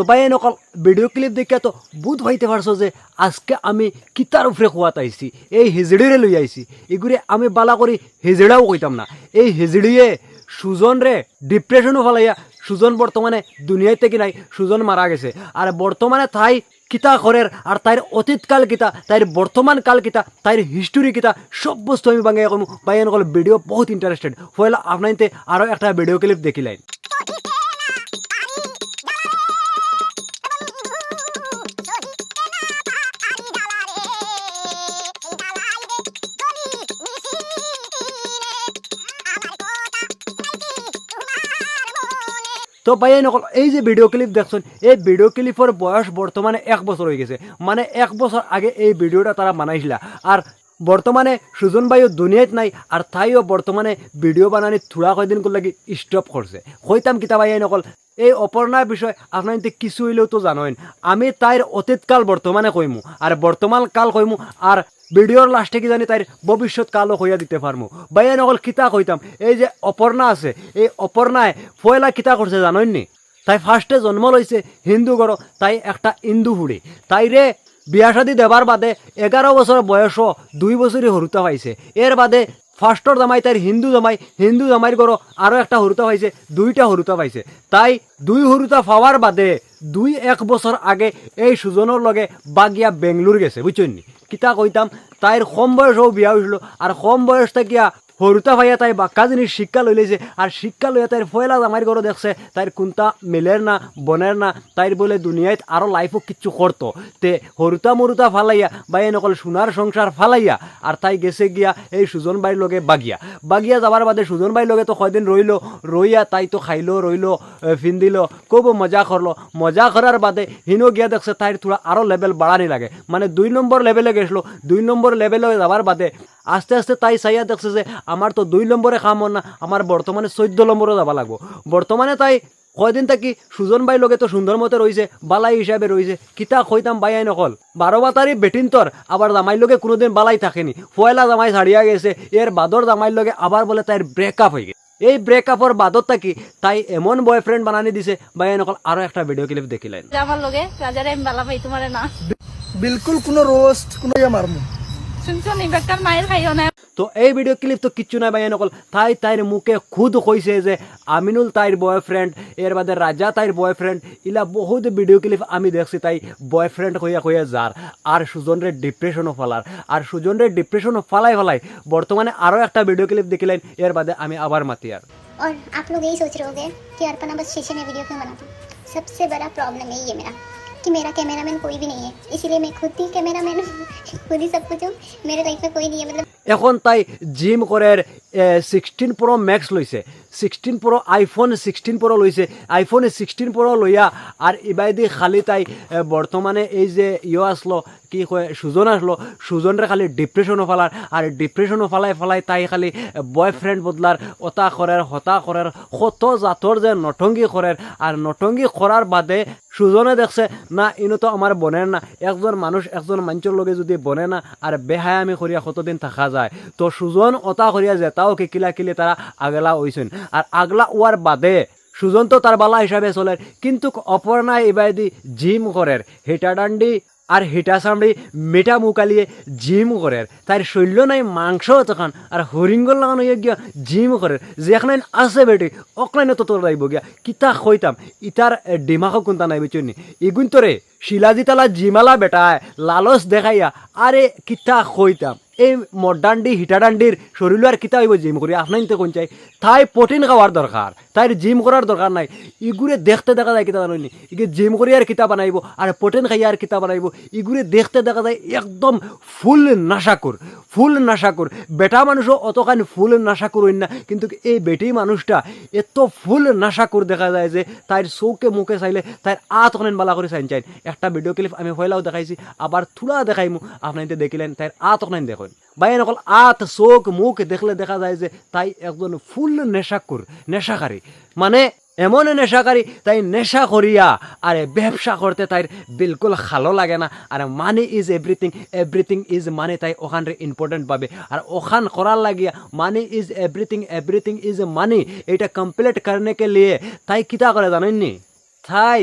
তো ভাই নকল ভিডিও ক্লিপ দেখে তো বুধ হইতে পারছ যে আজকে আমি কিতার উপরে খোয়াত আইছি এই হিজড়িরে লই আইছি এগুলি আমি বালা করি হিজড়াও কইতাম না। এই হিজড়িয়ে সুজন রে ডিপ্রেশনও ফেলাইয়া সুজন বর্তমানে দুনিয়ায় থেকে নাই, সুজন মারা গেছে। আর বর্তমানে তাই কিতা করের আর তাইর অতীতকাল কিতা তাইর বর্তমান কাল কিতা তাইর হিস্টোরি কিতা সব বস্তু আমি বাঙাই বাইন কল ভিডিও বহুত ইন্টারেস্টেড হইলে আপনাইতে আরও একটা ভিডিও ক্লিপ দেখিলেন তো ভাই নকল এই যে ভিডিও ক্লিপ দেখছেন এই ভিডিও ক্লিপের বয়স বর্তমানে এক বছর হয়ে গেছে। মানে এক বছর আগে এই ভিডিওটা তারা বানাইছিল। আর বর্তমানে সুজন ভাইও দুনিয়াত নাই আর তাইও বর্তমানে ভিডিও বানানি থোড়া কয়দিন লাগি স্টপ করছে কইতাম কিতা ভাই নকল এই অপর্ণার বিষয় আপনার কিছু হইলেও তো জানেন আমি তাইর অতীতকাল বর্তমানে কইমু আর বর্তমান কাল কইমু আর ভিডিওর লাস্টে কি জানি তাইর ভবিষ্যৎ কালো হইয়া দিতে পারমু বাইয়া নকল কিতা কইতাম এই যে অপর্ণা আছে, এই অপর্ণায় পয়লা কিতা করছে জানেন নি? তাই ফার্স্টে জন্ম লইছে হিন্দু গড়, তাই একটা ইন্দু হুড়ি তাই রে বিয়া শাদী দেবার বাদে এগারো বছর বয়সও দুই বছরই হরুতা পাইছে। এর বাদে ফার্স্টর জামাই তার হিন্দু জামাই, হিন্দু জামাইর গড় আরও একটা হরুতা পাইছে, দুইটা হরুতা পাইছে। তাই দুই হরুতা পাওয়ার বাদে দুই এক বছর আগে এই সুজনের লগে বাগিয়া বেঙ্গলোর গেছে বুঝছেন কিতা কইতাম তাইর কম বয়সও বিয়া হয়েছিল আর কম বয়স থাকিয়া হরুতা ভাইয়া তাই বাক্কা জিনিস শিক্ষা লই লইছে আর শিক্ষা লইয়া তাইর ফয়লা জামাইর ঘরে দেখছে তাইর কোনটা মিলের না বনের না তাইর বলে দুনিয়াত আরও লাইফও কিচ্ছু করতো তে হরুতা মরুতা ফালাইয়া বাই নকল সোনার সংসার ফালাইয়া আর তাই গেছে গিয়া এই সুজন বাইর লগে বাগিয়া। বাগিয়া যাবার বাদে সুজন বাইর লগে তো কয়দিন রইল রইয়া তাই তো খাইলো রইল ফিন্দিলো, কব মজা করল মজা করার বাদে হিনো গিয়া দেখছে তাইর থোড়া আরও লেভেল বাড়ানি লাগে মানে দুই নম্বর লেভেলে গেছিল, দুই নম্বর লেভেলে যাবার বাদে আস্তে আস্তে তাই চাইয়া দেখছে যে আমার তো দুই নম্বরে খাম না আমার বর্তমানে চৈদ্দ নম্বরে যাব লাগবো। বর্তমানে তাই কয়দিন থাকি সুজন বাই লগে তো সুন্দর মতে রয়েছে বালাই হিসাবে রয়েছে কিতা বাই বাইয়াই নকল। বারো বাতারি বেটিনতর আবার জামাই লগে কোনোদিন বালাই থাকেনি। পয়লা জামাই ছাড়িয়া গেছে এর বাদর জামাইর লগে আবার বলে তাইর ব্রেকআপ হয়ে গেছে। এই ব্রেকআপর বাদত থাকি তাই এমন বয়ফ্রেন্ড বানানি দিছে বাইয়াই নকল আরও একটা ভিডিও ক্লিপ দেখিলেন আমার লগে রাজারে আমি বালা পাই তোমার না। বিলকুল কোনো রোস্ট কোনো ইয়ে মারমু শুনছো নি বেকার মায়ের খাইও না তো এই ভিডিও ক্লিপ তো কিচ্ছু নাই ভাই নকল তাই তাইর মুখে খুদ কইছে যে আমিনুল তাইর বয়ফ্রেন্ড এর বাদে রাজা তাইর বয়ফ্রেন্ড ইলা বহুত ভিডিও ক্লিপ আমি দেখছি তাই বয়ফ্রেন্ড কইয়া কইয়া যার আর সুজনরে ডিপ্রেশনও ফেলার আর সুজনরে ডিপ্রেশনও ফালাই ফালাই বর্তমানে আরও একটা ভিডিও ক্লিপ দেখিলেন এর বাদে আমি আবার মাতি আর और आप लोग यही सोच रहे होंगे कि अर्पणा बस शीशे में वीडियो क्यों बनाती सबसे बड़ा प्रॉब्लम यही है मेरा कि मेरा कैमरामैन कोई भी नहीं है इसीलिए मैं खुद ही कैमरामैन हूँ खुद ही सब कुछ हूँ मेरे लाइफ में कोई नहीं है मतलब এখন তাই জিম করের সিক্সটিন প্রো ম্যাক্স লইছে sixteen pro iPhone sixteen pro লইছে আইফোন সিক্সটিন প্রো লইয়া আর ইবাইদি খালি তাই বর্তমানে এই যে ইয়ে আসলো কি কয়, সুজন আসলো সুজনরে খালি ডিপ্রেশনও ফেলার আর ডিপ্রেশনও ফেলাই ফেলাই তাই খালি বয়ফ্রেন্ড বদলার অতা করার হতা করার কত জাতর যে নটঙ্গি করার আর নটঙ্গি করার বাদে সুজনে দেখছে, না ইনো তো আমার বনের না, একজন মানুষ একজন মানুষের লগে যদি বনে না আর বেহায়ামি করিয়া কতদিন থাকা যায়। তো সুজন অতা করিয়া যেতাও কি কিলা কিলি তারা আগলা হইছেন আর আগলা ওয়ার বাদে সুজন তো তার বালা হিসাবে চলে। কিন্তু অপর্ণা ইবাইদি জিম করের হিটাডান্ডি আর হিটা চামড়ি মেটা মুকালিয়ে জিম করের। তার শৈল্য নাই মাংস তখন আর হরিঙ্গল লাগানো গিয়া জিম করের। যেখানে আছে বেটি অকলাইনে তো তোর যাইব গিয়া। কিতা কইতাম ইতার ডিমাক কোনটা নাই বুঝছি ইগুন তোরে শিলাজিতালা জিমালা বেটায় লালস দেখাইয়া আরে কিতা কইতাম এই মডান্ডি হিটাডান্ডির শরীর আর কিতা হইব জিম করি আপনার তো কোন চাই? তাই প্রোটিন খাওয়ার দরকার তাই জিম করার দরকার নাই। ইগুরে দেখতে দেখা যায় কিতা জানি ইগে জিম করি আর কিতা বানাইব আর প্রোটিন খাই আর কিতা বানাইব ইগুরে দেখতে দেখা যায় একদম ফুল নাশাকুর ফুল নাশাকুর বেটা মানুষও অতখানি ফুল নাশাকুর হইন না কিন্তু এই বেটি মানুষটা এত ফুল নাশাকুর দেখা যায় যে তার চৌকে মুখে চাইলে তার আত অনেক বালা করে চাইন চাইন। একটা ভিডিও ক্লিপ আমি হইলাও দেখাইছি। আবার থুলা দেখাইমু। আপনাইতে দেখিলেন তার আত অনেক দেখুন। বাইন অকল আত, চোখ, মুখ দেখলে দেখা যায় যে তাই একজন ফুল নেশাকুর নেশাকারী মানে এমন নেশাকারী তাই নেশা করিয়া, আরে ব্যবসা করতে তাই বিলকুল ভালো লাগে না। আর money is everything everything is money তাই ওখানে ইম্পর্টেন্ট পাবে। আর ওখান করার লাগিয়া money is everything everything is money এটা কমপ্লিট করনে কে লিয়ে তাই কিতা করে জানেননি? তাই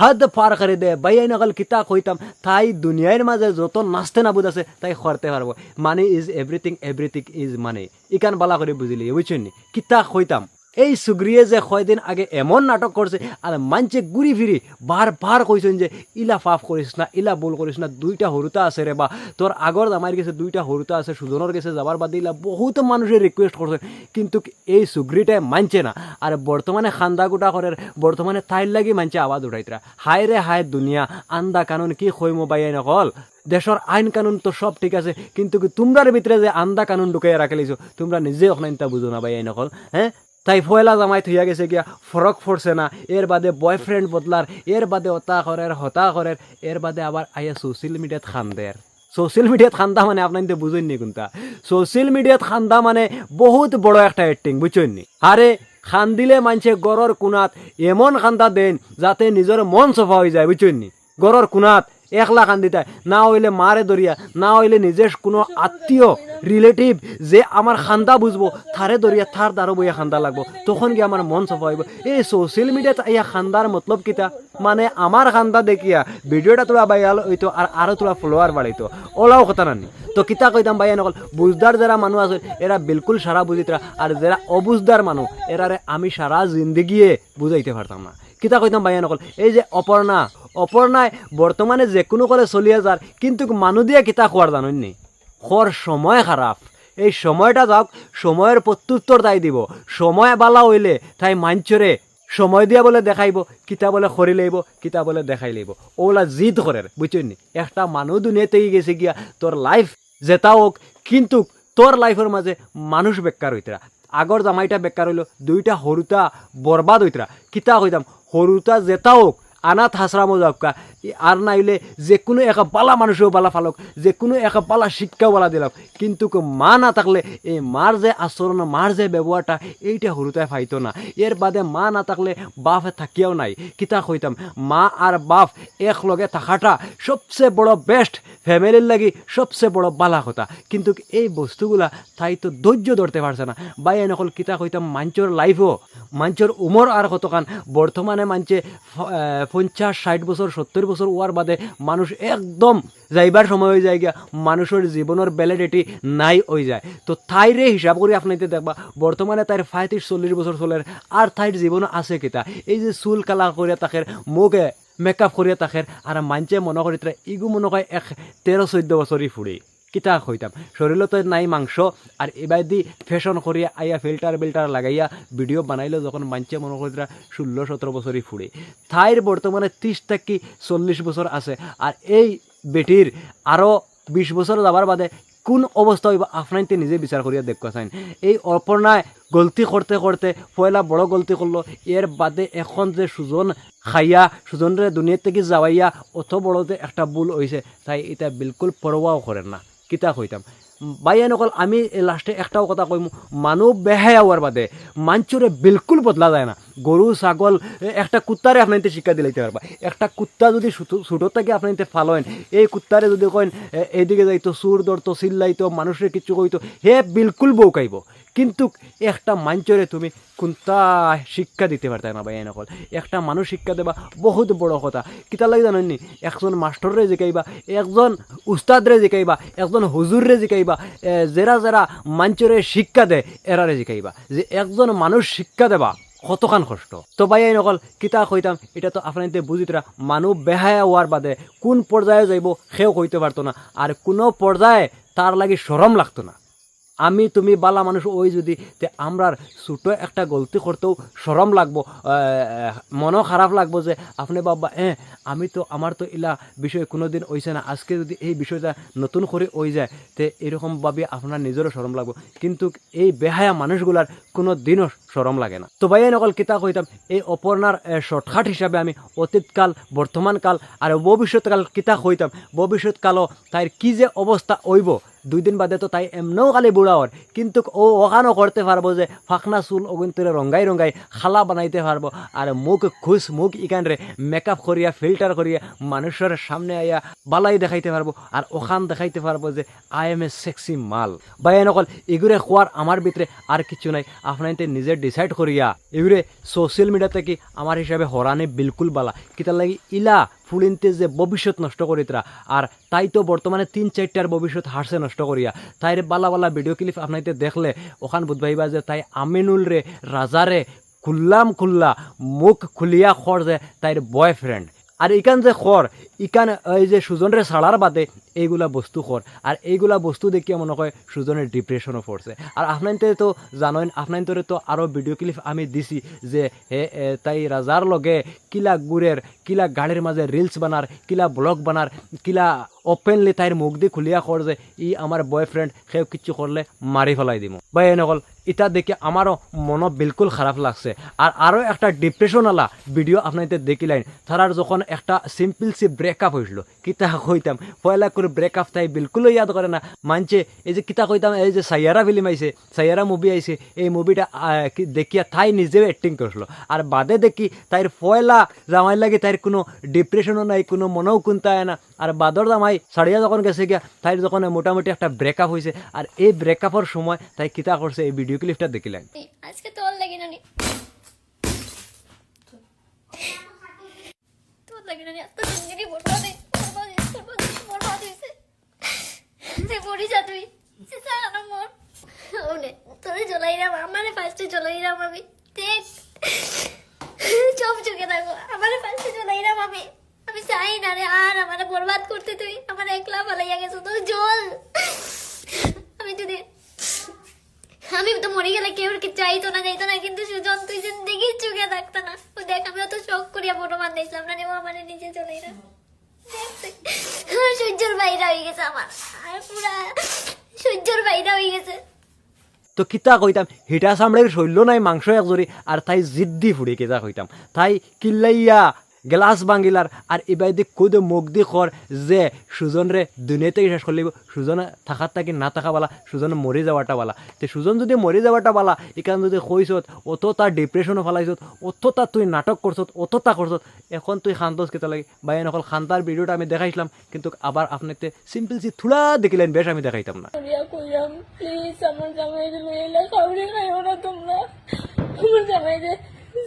হাদ পার করে দে বাইয়াই নকল কিতা কইতাম তাই দুনিয়ার মাঝে যত নাচতে নাবুদ আছে, তাই খরতে পারব money is everything everything is money ইকান বালা করে বুঝলি বুঝছেন কিতা কইতাম এই সুগ্রিয়ে যে কয়দিন আগে এমন নাটক করছে আর মানছে ঘুরি ফিরি বারবার কইছেন যে, ইলা ফাফ করিস না, ইলা বল করিস না, দুইটা হরুতা আছে রে বা। তোর আগর আমার গেছে দুইটা হরুতা আছে সুজনের গেছে যাবার বাদে ইলা বহুত মানুষের রিকোয়েস্ট করছে কিন্তু এই সুগ্রিটাই মানছে না। আর বর্তমানে খান্দা গুটা করে বর্তমানে তাইর লাগি মানছে আওয়াজ উঠাইতরা হায় রে হায় দুনিয়া, আন্দা কানুন কি খই মোবাইল নকল? দেশের আইন কানুন তো সব ঠিক আছে, কিন্তু তোমরার ভিতরে যে আন্দা কানুন ঢুকাই রাখে লিছো তোমরা নিজে তা বুঝো না ভাই এই নকল হ্যাঁ তাই ফয়লা জামাই থইয়া গেছে গিয়া ফরক ফরছে না এর বাদে বয়ফ্রেন্ড বদলার এর বাদে অতা করের হতা করের এর বাদে আবার আইয়া সোশ্যাল মিডিয়াত খান্দের সোশ্যাল মিডিয়াত খান্দা মানে আপনার তো বুঝেন নি কোনটা সোশ্যাল মিডিয়াত খান্দা মানে বহুত বড় একটা অ্যাক্টিং বুঝছেন নি? আরে খান দিলে মানছে গড়র কোনাত এমন খান্দা দেন যাতে নিজের মন সফা হয়ে যায় বুঝছেন নি? গড়র কোনাত একলা কান্দি তাই না হইলে মারে দরিয়া না হইলে নিজের কোনো আত্মীয় রিলেটিভ যে আমার খান্দা বুঝব, থারে দরিয়া থার দ্বারো বইয়া খান্দা লাগবো। তখন কি আমার মন সফা হইব। এই সোশ্যাল মিডিয়াত ইয়া খান্দার মতলব কিতা? মানে আমার খান্দা দেখিয়া ভিডিওটা তোলা বাইয়াল হইতো আর আরও তোলা ফলোয়ার বাড়াইতো। ওলাও কথা নানি। তো কিতা কইতাম ভাইয়া নকল বুঝদার যারা মানুষ আছে, এরা বিলকুল সারা বুঝিতরা আর যারা অবুঝদার মানুষ এরারে আমি সারা জিন্দগিয়ে বুঝাইতে পারতাম না। কিতা কইতাম ভাইয়া নকল এই যে অপর্ণা অপর্ণায় বর্তমানে যে কোনো করে চলিয়া যার কিন্তু মানুষ দিয়ে কিতা খোয়ার জানেন খর সময় খারাপ এই সময়টা যাওক সময়ের প্রত্যুত্তর তাই দিব। সময় বালা হইলে তাই মাঞ্চরে সময় দিয়া বলে দেখাইব কিতা বলে খরি লইব কিতা বলে দেখাই লইব ওলা জিদ করে বুঝছেন একটা মানুষ দুনিয়াতে গেছে গিয়া তোর লাইফ যেটা হোক কিন্তু তোর লাইফের মাঝে মানুষ বেকার হইতরা আগর জামাইটা বেকার হইল, দুইটা সৰুতা বরবাদ হইতরা কিতা কইতাম সৰুতা যেটা হোক আনাথ হাসরামও যাওকা আর নাইলে যে কোনো একা বালা মানুষও বালা ফালক, যে কোনো একা বালা শিক্ষাও বালা দিলাম কিন্তু মা না থাকলে এই মার যে আচরণ মার যে ব্যবহারটা এইটা সৰুতাই ফাইতো না। এর বাদে মা না থাকলে বাপে থাকিয়াও নাই। কিতা কইতাম, মা আর বাপ একলগে থাকাটা সবচেয়ে বড় বেস্ট ফ্যামিলির লাগি সবচেয়ে বড় বালা কথা। কিন্তু এই বস্তুগুলা তাই তো ধৈর্য ধরতে পারছে না। বাই এনেকল কিতা কইতাম মাঞ্চর লাইফও মাঞ্চর উমর আর কতখান বর্তমানে মানছে পঞ্চাশ, ষাট বছর, সত্তর বছর ওয়ার বাদে মানুষ একদম যাইবার সময় হয়ে যায় গিয়া মানুষের জীবনের ভ্যালিডিটি নাই হয়ে যায়। তো তাইরে হিসাব করে আপনাকে দেখবা, বর্তমানে তার পঁয়ত্রিশ, চল্লিশ বছর চলের আর তাইর জীবন আছে কিতা? এই যে চুল কালা করিয়া তাকের, মুখে মেকআপ করিয়া তাকের, আর মানছে মনে করি ইগু মনে হয় এক তেরো চৈধ্য বছরই ফুড়ি কিতা কইতাম শরীরত নাই মাংস। আর এবার দি ফ্যাশন করিয়া আইয়া ফিল্টার বিল্টার লাগাইয়া ভিডিও বানাইলো যখন মানছে মনে করি তারা ষোলো সতেরো বছরই ফুড়ে তাইর বর্তমানে ত্রিশ থেকে চল্লিশ বছর আছে। আর এই বেটির আরও বিশ বছর যাবার বাদে কোন অবস্থা হইব আপনাইতে নিজে বিচার করিয়া দেখতে চাইন এই অপর্ণায় গলতি করতে করতে পয়লা বড় গলতি করল এর বাদে এখন যে সুজন খাইয়া সুজনরে দুনিয়ার থেকে যাওয়াইয়া অত বড় যে একটা ভুল হয়েছে তাই এটা বিলকুল পরোয়াও করেন না। কিতা কইতাম। বাইয়ান অকল আমি লাস্টে একটাও কথা কইম মানুহ বেহায়া হওয়ার বাদে মাঞ্চরে বিলকুল বদলা যায় না। গরু ছাগল একটা কুত্তারে আপনাইতে শিক্ষা দিলাইতে পারবা। একটা কুত্তা যদি ছোটো থেকে আপনাইতে ফালোয়েন এই কুত্তারে যদি কইন এ, এইদিকে যাইতো সুর ধরতো চিল্লাইতো মানুষের কিছু কইতো হে বিলকুল বৌকাইব কিন্তু একটা মাঞ্চরে তুমি কোনটা শিক্ষা দিতে পারতে না ভাই নকল একটা মানুষ শিক্ষা দেবা বহুত বড় কথা। কিতা লাগে জানেন নি একজন মাস্টররে জিকাইবা একজন উস্তাদরে জিকাইবা একজন হুজুররে জিকাইবা যারা যারা মাঞ্চরে শিক্ষা দেয় এরারে জিকাইবা। যে একজন মানুষ শিক্ষা দেবা কতখান কষ্ট? তো ভাই, এই নকল কিতা কইতাম এটা তো আপনাদের বুঝিতরা মানুষ বেহায়া হওয়ার বাদে কোন পর্যায়ে যাইব সেও কইতে পারতো না। আর কোনো পর্যায়ে তার লাগি সরম লাগতো না। আমি, তুমি বালা মানুষ, ওই যদি তে আমরার ছোট একটা গলতি করতেও সরম লাগবো মনও খারাপ লাগবো যে, আপনি বাবা হ্যাঁ আমি তো, আমার তো ইলা বিষয় কোনোদিন হইছে না। আজকে যদি এই বিষয়টা নতুন করে হয়ে যায়, তে এরকম ভাবে আপনার নিজেরও সরম লাগবো। কিন্তু এই বেহায়া মানুষগুলার কোনো দিনও সরম লাগে না। তো ভাই নকল কিতা কইতাম, এই অপর্ণার শর্টকাট হিসাবে আমি অতীতকাল, বর্তমানকাল, আর ভবিষ্যৎকাল কিতা কইতাম, ভবিষ্যৎকালও তাইর কি যে অবস্থা হইব দুই দিন বাদে তো তাই এমনও খালি বুড়া ওর কিন্তু ও ওখানও করতে পারব যে ফাঁকনা চুল অগুন্তরে রঙ্গাই রঙ্গাই খালা বানাইতে পারব আর মুখ খুশ মুখ ইকানরে মেকআপ করিয়া ফিল্টার করিয়া মানুষের সামনে আইয়া বালাই দেখাইতে পারব আর ওখান দেখাইতে পারব যে আই এম এ সেক্সি মাল। বা নকল এগুলো খোয়ার আমার ভিতরে আর কিছু নাই। আপনাইতে নিজে ডিসাইড করিয়া এগুলো সোশ্যাল মিডিয়াতে কি আমার হিসাবে হরানে বিলকুল বালা। কিতার লাগি ইলা ফুলিনতে যে ভবিষ্যৎ নষ্ট করি করিতরা আর তাই তো বর্তমানে তিন চারটার ভবিষ্যৎ হারছে নষ্ট করিয়া। তাই বালা বালা ভিডিও ক্লিপ আপনাইতে দেখলে ওখান বুধ ভাইবা যে তাই আমিনুল রে রাজারে খুল্লাম খুল্লা, মুখ খুলিয়া খর যে তাইর বয়ফ্রেন্ড আর ইকান যে খড় ইকান, এই যে সুজনরে ছাড়ার বাদে, এইগুলা বস্তু খড় আর এইগুলা বস্তু দেখিয়ে মনে হয় সুজনের ডিপ্রেশনও পড়ছে আর আপনাইতে তো জানেন আপনাইতরে তো আরও ভিডিও ক্লিপ আমি দিছি যে, হে তাই রাজার লগে কিলা গুড়ের কিলা গাড়ির মাঝে রিলস বানার কিলা ব্লগ বানার কিলা ওপেনলি তাইর মুখ দি খুলিয়া কর যে, ই আমার বয়ফ্রেন্ড সেও কিছু করলে মারি ফেলাই দিব। বা এনেকল ইটা দেখে আমারও মন বিলকুল খারাপ লাগছে। আর আরও একটা ডিপ্রেশন আলা ভিডিও আপনাদের দেখিলেন তারার যখন একটা সিম্পল সি ব্রেকআপ হয়েছিল কিতা কইতাম, পয়লা করে ব্রেকআপ তাই বিলকুল ইয়াদ করে না। মানছে, এই যে কিতা কইতাম, এই যে সাইয়ারা ফিল্ম আইছে সাইয়ারা মুভি আইছে, এই মুভিটা দেখিয়া তাই নিজেও অ্যাক্টিং করছিল আর বাদে দেখি তাইর পয়লা জামাই লাগে তাইর কোনো ডিপ্রেশনও নাই, কোনো মনেও কুন্তায় না। আর বাদর জামাই সারিয়া যখন গেছে গিয়া তাইর যখন মোটামুটি একটা ব্রেকআপ হয়েছে আর এই ব্রেকআপের সময় তাই কিতা করছে এই ভিডিও ক্লিপটা দেখিলেন আজকে তোর লাগে না তুই আমারে আমি। আমি চাই না রে, আর আমারে বরবাদ করতে তুই। আমার একলা ফালাইয়া গেছো তোর জল। আমি যদি আমি তো মরে গেলে কেউ কি চাইতো না, যাইতো না, কিন্তু সুজন তুই জিন্দগি চুকে থাকতো না। ও দেখ আমি অত শখ করিয়া ফটো বানাইছিলাম, না ও আমার নিজে চলে না। সহ্যর বাইরে হয়ে গেছে আমার, আর পুরা সহ্যর বাইরে হয়ে গেছে। তো কিতা কইতাম, হিটা সামড়ের শৈল্য নাই, মাংস একজরি আর তাই জিদ্দি ফুড়ি কিতা কইতাম। তাই কিল্লাইয়া গ্লাস বাঙ্গিলার আর ইবাইদি কুদ মুখ দি খর যে সুজন রে দুনিয়া থেকে শেষ করলিব সুজন থাকার থাকি না থাকা বালা, সুজন মরি যাওয়াটা বালা। তে সুজন যদি মরি যাওয়াটা বালা এখান যদি কইছত অত তার ডিপ্রেশনও ফেলাইছত, অত তা তুই নাটক করছত অত তা করছত এখন তুই খান্তস কেতা লাগে বা নকল খান্তার ভিডিওটা আমি দেখাইছিলাম, কিন্তু আবার আপনাকে সিম্পল সি থুলা দেখিলেন বেশ আমি দেখাইতাম না প্লিজ আমার জামাই খাইও না তোমরা। আমার জামাই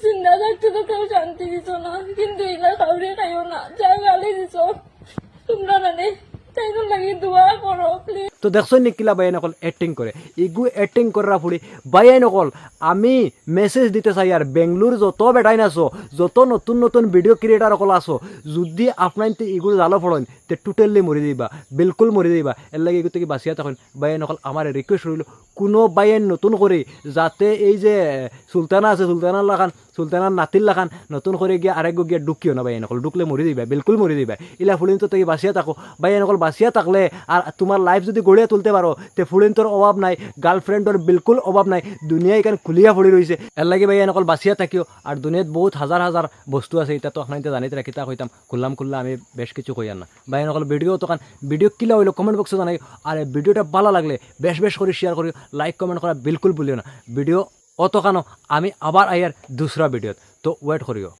জিন্দা থাকতে তো কেউ শান্তি দিত না কিন্তু এলা কাউরে খাইও না যা গালি দিছ তোমরা মানে তাই লাগে দোয়া করো প্লিজ তো দেখছ নিকিলা বাইয়াই নকল অ্যাক্টিং করে ইগু অ্যাক্টিং করা ফুড়ি বাইয়াই নকল আমি মেসেজ দিতে চাই আর বেঙ্গলোর যত বেটাই নাছো, যত নতুন নতুন ভিডিও ক্রিয়েটার অকল আছো, যদি আপনার ইগুলো জালো ফড়ন তে টোটালি মরি দিবা বিলকুল মরি দিবা এর লাগে এগুলো থেকে বাঁচিয়া তখন বাইয়াই নকল আমার রিকোয়েস্ট রইল কোনো বাইয়াই নতুন করে যাতে এই যে সুলতানা আছে সুলতানার লাখান সুলতানার নাতির লাখান নতুন করে গিয়া আরেক গিয়া ডুকিও না বাইয়াই নকল ডুকলে মরি দিবা বিলকুল মরি দিবা ইলা ফুলিন তো থেকে বাঁচিয়া থাকো বাইয়াই নকল বাঁচিয়া থাকলে আর তোমার লাইফ যদি গড়িয়া তুলতে পারো। তে ফুলিন তোর অভাব নাই গার্লফ্রেন্ডর বিলকুল অভাব নাই, দুনিয়া এখানে খুলিয়া পড়ি রয়েছে এর লাগে ভাই অকল বাঁচিয়া থাকিও। আর দুনিয়াত বহুত হাজার হাজার বস্তু আছে এটা তো আপনার জানিতে রাখি তা কইতাম খুললাম খুললাম আমি বেশ কিছু কইয়ার না ভাই অকল ভিডিও তখন ভিডিও কিলা হইল কমেন্ট বক্সে জানাই আর ভিডিওটা ভালো লাগলে, বেশ বেশ করে শেয়ার করি লাইক কমেন্ট করা বিলকুল ভুলিও না। ভিডিও অতখানো আমি আবার আইয়ার দুসরা ভিডিওত তো ওয়েট করিও